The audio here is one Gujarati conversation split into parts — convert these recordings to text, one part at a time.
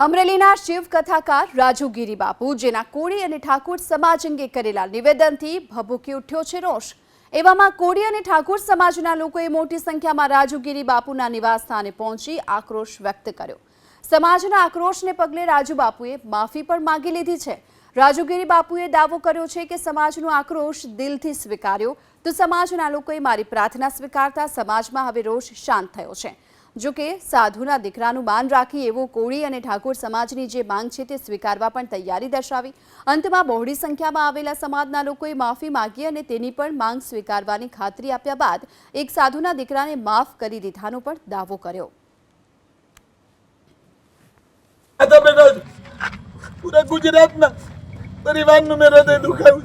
અમરેલીના શિવ કથાકાર રાજુગીરી બાપુ જેના કોળી અને ઠાકોર સમાજ અંગે કરેલા નિવેદનથી ભભૂકી ઉઠ્યો છે રોષ. એવામાં કોળી અને ઠાકોર સમાજના લોકોએ મોટી સંખ્યામાં રાજુગીરી બાપુના નિવાસસ્થાને પહોંચી આક્રોશ વ્યક્ત કર્યો. સમાજના આક્રોશને પગલે રાજુ બાપુએ માફી પણ માંગી લીધી છે. રાજુગીરી બાપુએ દાવો કર્યો છે કે સમાજનો આક્રોશ દિલથી સ્વીકાર્યો. તો સમાજના લોકોએ મારી પ્રાર્થના સ્વીકારતા સમાજમાં હવે રોષ શાંત થયો છે. જો કે સાધુના દીકરાનું માન રાખી એવો કોળી અને ઠાકોર સમાજની જે માંગ છે તે સ્વીકારવા પણ તૈયારી દર્શાવી. અંતમાં બહોળી સંખ્યામાં આવેલા સમાજના લોકોએ માફી માગી અને તેની પણ માંગ સ્વીકારવાની ખાતરી આપ્યા બાદ એક સાધુના દીકરાને માફ કરી દીધાનો પણ દાવો કર્યો. પૂરા ગુજરાતના પરિવારનું મેં હૃદય દુખાવ્યું.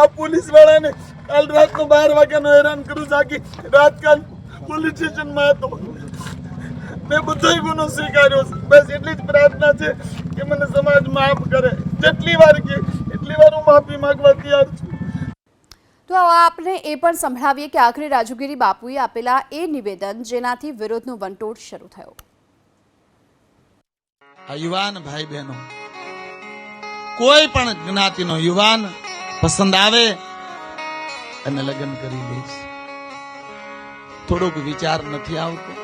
આ પોલીસ વાળાને કાલ રાતનો બાર વાગ્યાનો હેરાન કરું છું રાત કાલ પોલીસ સ્ટેશનમાં હતો. મેં બધો ગુનો સ્વીકાર્યો છે. બસ એટલી જ પ્રાર્થના છે કે મને સમાજ માફ કરે. જેટલી વાર કે એટલી વાર હું માફી માંગવા તૈયાર છું. તો આપને એ પણ સંભળાવીએ કે આખરે રાજુગીરી બાપુએ આપેલા એ નિવેદન જેનાથી વિરોધનો વંટોળ શરૂ થયો. આ યુવાન ભાઈ બહેનો કોઈ પણ જ્ઞાતિનો યુવાન પસંદ આવે અને લગ્ન કરી લઈશ થોડોક વિચાર નથી આવતો.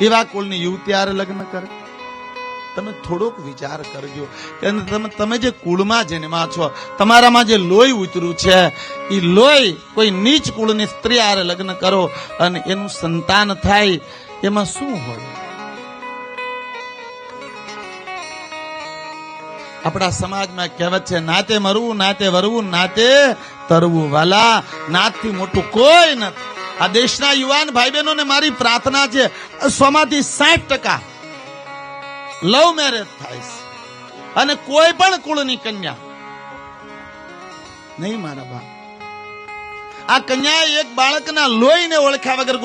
એવા કુલની યુવતી લગ્ન કરે. તમે થોડોક વિચાર કરજો. કે તમે તમે જે કુળમાં જન્મા છો, તમારામાં જે લોહી ઉતર્યું છે એ લોહી કોઈ નીચ કુળની સ્ત્રી આરે લગ્ન કરો અને એનું સંતાન થાય. એમાં શું હોય? આપણા સમાજમાં કહેવત છે, નાતે મરવું, નાતે વરવું, નાતે તરવું વાલા. નાતથી મોટું કોઈ નથી. આ દેશના યુવાન ભાઈ બહેનોને મારી પ્રાર્થના છે, સોમાંથી સાઠ ટકા લવ મેરેજ થાય અને કોઈ પણ કુળની કન્યા. નહીં મારા બા. આ કન્યા એક બાળકના લોહીને ઓળખ્યા વગર